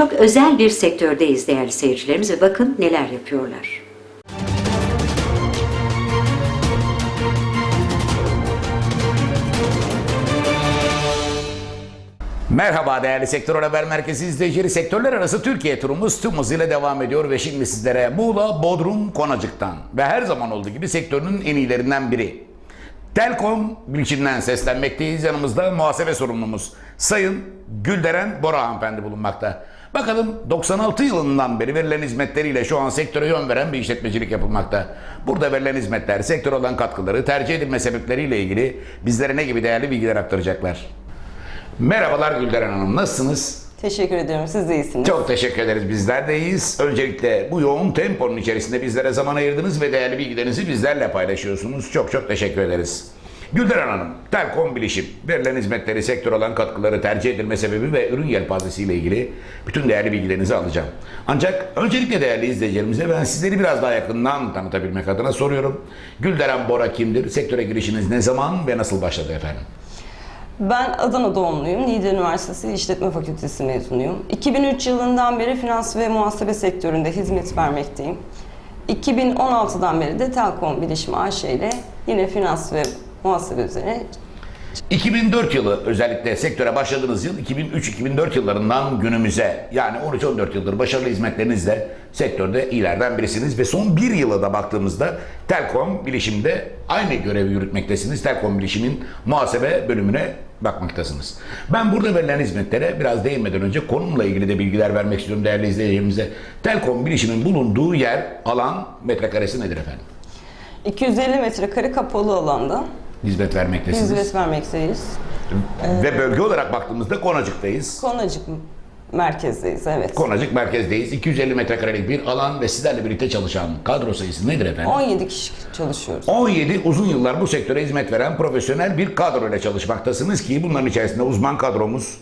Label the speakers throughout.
Speaker 1: Çok özel bir sektördeyiz değerli seyircilerimiz ve bakın neler yapıyorlar.
Speaker 2: Merhaba değerli Sektör Haber Merkezi izleyicileri. Sektörler arası Türkiye turumuz tüm hızıyla devam ediyor ve şimdi sizlere Muğla, Bodrum, Konacık'tan ve her zaman olduğu gibi sektörün en iyilerinden biri. Telkom bilişimden seslenmekteyiz. Yanımızda muhasebe sorumlumuz Sayın Gülderen Bora hanımefendi bulunmakta. Bakalım 96 yılından beri verilen hizmetleriyle şu an sektöre yön veren bir işletmecilik yapılmakta. Burada verilen hizmetler, sektör olan katkıları, tercih edilme sebepleriyle ilgili bizlere ne gibi değerli bilgiler aktaracaklar. Merhabalar Gülderen Hanım, nasılsınız?
Speaker 3: Teşekkür ederim. Siz de iyisiniz.
Speaker 2: Çok teşekkür ederiz, bizler de iyiyiz. Öncelikle bu yoğun temponun içerisinde bizlere zaman ayırdınız ve değerli bilgilerinizi bizlerle paylaşıyorsunuz. Çok çok teşekkür ederiz. Gülderen Hanım, Telkom Bilişim, verilen hizmetleri, sektör olan katkıları, tercih edilme sebebi ve ürün yelpazesiyle ilgili bütün değerli bilgilerinizi alacağım. Ancak öncelikle değerli izleyicilerimize ben sizleri biraz daha yakından tanıtabilmek adına soruyorum. Gülderen Bora kimdir? Sektöre girişiniz ne zaman ve nasıl başladı efendim?
Speaker 3: Ben Adana doğumluyum. Niğde Üniversitesi İşletme Fakültesi mezunuyum. 2003 yılından beri finans ve muhasebe sektöründe hizmet vermekteyim. 2016'dan beri de Telkom Bilişim AŞ ile yine finans ve muhasebe üzerine
Speaker 2: 2004 yılı özellikle sektöre başladığınız yıl 2003-2004 yıllarından günümüze yani 13-14 yıldır başarılı hizmetlerinizle sektörde iyilerden birisiniz ve son bir yıla da baktığımızda Telkom Bilişim'de aynı görevi yürütmektesiniz. Telkom Bilişim'in muhasebe bölümüne bakmaktasınız. Ben burada verilen hizmetlere biraz değinmeden önce konumla ilgili de bilgiler vermek istiyorum değerli izleyicilerimize. Telkom Bilişim'in bulunduğu yer, alan, metrekaresi nedir efendim?
Speaker 3: 250 metrekare kapalı alanda
Speaker 2: Hizmet vermektesiniz.
Speaker 3: hizmet vermekteyiz.
Speaker 2: Ve bölge olarak baktığımızda Konacık'tayız.
Speaker 3: Konacık merkezdeyiz, evet.
Speaker 2: Konacık merkezdeyiz. 250 metrekarelik bir alan ve sizlerle birlikte çalışan kadro sayısı nedir efendim?
Speaker 3: 17 kişi çalışıyoruz.
Speaker 2: 17 uzun yıllar bu sektöre hizmet veren profesyonel bir kadro ile çalışmaktasınız ki bunların içerisinde uzman kadromuz,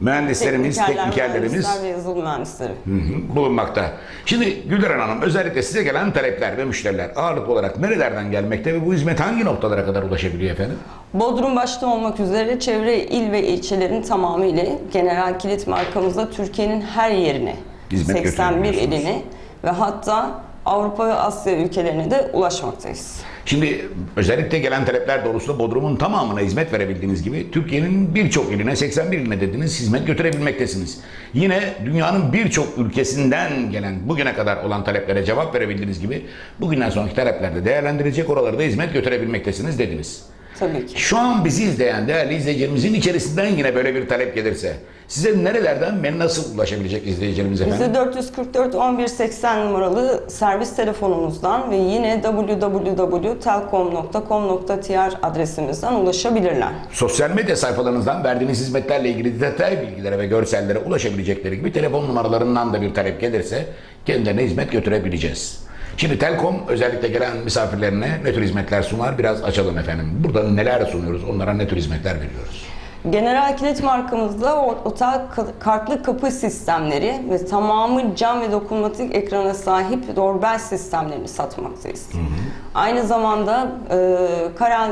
Speaker 2: mühendislerimiz,
Speaker 3: Teknikerler,
Speaker 2: teknikerlerimiz
Speaker 3: mühendisler ve yazılım mühendisleri.
Speaker 2: hı hı, bulunmakta. Şimdi Gülderen Hanım özellikle size gelen talepler ve müşteriler ağırlıklı olarak nerelerden gelmekte ve bu hizmet hangi noktalara kadar ulaşabiliyor efendim?
Speaker 3: Bodrum başta olmak üzere çevre il ve ilçelerin tamamıyla General Kilit markamızda Türkiye'nin her yerine,
Speaker 2: Hizmet
Speaker 3: 81
Speaker 2: götürüyorsunuz.
Speaker 3: iline ve hatta Avrupa ve Asya ülkelerine de ulaşmaktayız.
Speaker 2: Şimdi özellikle gelen talepler doğrultusunda Bodrum'un tamamına hizmet verebildiğiniz gibi Türkiye'nin birçok iline 81 iline dediniz hizmet götürebilmektesiniz. Yine dünyanın birçok ülkesinden gelen bugüne kadar olan taleplere cevap verebildiğiniz gibi bugünden sonraki taleplerde değerlendirecek oraları da hizmet götürebilmektesiniz dediniz.
Speaker 3: Tabii ki.
Speaker 2: Şu an bizi izleyen değerli izleyicilerimizin içerisinden yine böyle bir talep gelirse size nerelerden ve nasıl ulaşabilecek izleyicilerimiz efendim?
Speaker 3: Bize 444 1180 numaralı servis telefonumuzdan ve yine www.telkom.com.tr adresimizden ulaşabilirler.
Speaker 2: Sosyal medya sayfalarınızdan verdiğiniz hizmetlerle ilgili detay bilgilere ve görsellere ulaşabilecekleri gibi telefon numaralarından da bir talep gelirse kendilerine hizmet götürebileceğiz. Şimdi Telkom özellikle gelen misafirlerine ne tür hizmetler sunar biraz açalım efendim. Burada neler sunuyoruz, onlara ne tür hizmetler veriyoruz?
Speaker 3: General Kilit markamızda o- otel ka- kartlı kapı sistemleri ve tamamı cam ve dokunmatik ekrana sahip doorbell sistemlerini satmaktayız. Aynı zamanda e, Karel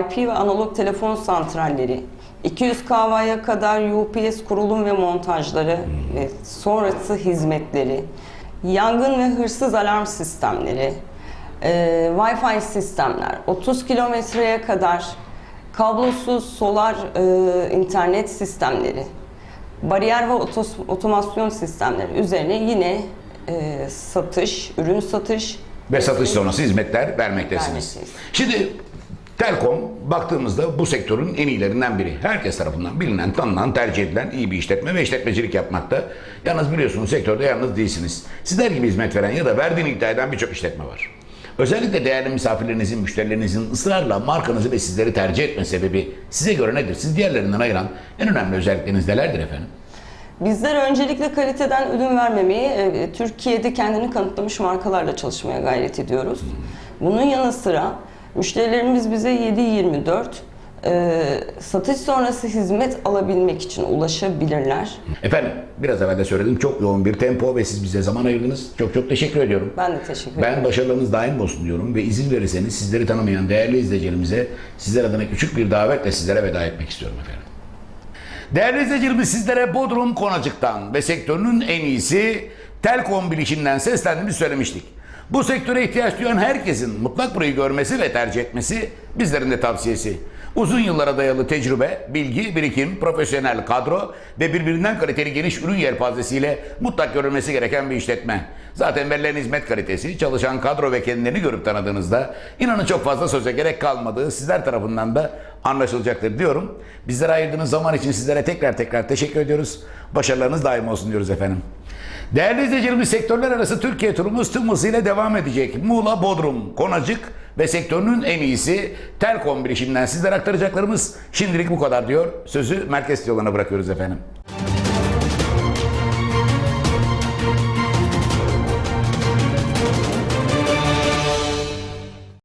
Speaker 3: IP ve analog telefon santralleri, 200 kV'ya kadar UPS kurulum ve montajları ve sonrası hizmetleri, yangın ve hırsız alarm sistemleri, e, Wi-Fi sistemler, 30 kilometreye kadar kablosuz solar e, internet sistemleri, bariyer ve otos- otomasyon sistemleri üzerine yine e, satış, ürün satış
Speaker 2: Ve satış sonrası hizmetler vermektesiniz.
Speaker 3: Vermekteyiz.
Speaker 2: Şimdi Telkom baktığımızda bu sektörün en iyilerinden biri. Herkes tarafından bilinen, tanınan, tercih edilen iyi bir işletme ve işletmecilik yapmakta. Yalnız biliyorsunuz sektörde yalnız değilsiniz. Sizler gibi hizmet veren ya da verdiğini iddia eden birçok işletme var. Özellikle değerli misafirlerinizin, müşterilerinizin ısrarla markanızı ve sizleri tercih etme sebebi size göre nedir? Siz diğerlerinden ayıran en önemli özellikleriniz nelerdir efendim?
Speaker 3: Bizler öncelikle kaliteden ödün vermemeyi, e, Türkiye'de kendini kanıtlamış markalarla çalışmaya gayret ediyoruz. Bunun yanı sıra müşterilerimiz bize 7-24 e, satış sonrası hizmet alabilmek için ulaşabilirler.
Speaker 2: Efendim biraz evvel de söyledim çok yoğun bir tempo ve siz bize zaman ayırdınız. Çok çok teşekkür ediyorum.
Speaker 3: Ben de teşekkür ederim.
Speaker 2: Ben başarılarınız daim olsun diyorum ve izin verirseniz sizleri tanımayan değerli izleyicilerimize sizler adına küçük bir davetle sizlere veda etmek istiyorum efendim. Değerli izleyicilerimiz sizlere Bodrum Konacık'tan ve sektörünün en iyisi Telkom bilişinden seslendiğimizi söylemiştik. Bu sektöre ihtiyaç duyan herkesin mutlak burayı görmesi ve tercih etmesi bizlerin de tavsiyesi. Uzun yıllara dayalı tecrübe, bilgi, birikim, profesyonel kadro ve birbirinden kaliteli geniş ürün yelpazesiyle mutlak görülmesi gereken bir işletme. Zaten verilen hizmet kalitesi, çalışan kadro ve kendilerini görüp tanıdığınızda inanın çok fazla söze gerek kalmadığı sizler tarafından da anlaşılacaktır diyorum. Bizlere ayırdığınız zaman için sizlere tekrar tekrar teşekkür ediyoruz. Başarılarınız daim olsun diyoruz efendim. Değerli izleyicilerimiz sektörler arası Türkiye turumuz tüm hızıyla devam edecek. Muğla, Bodrum, Konacık ve sektörünün en iyisi Telkom bilişimden sizlere aktaracaklarımız şimdilik bu kadar diyor. Sözü merkez yoluna bırakıyoruz efendim.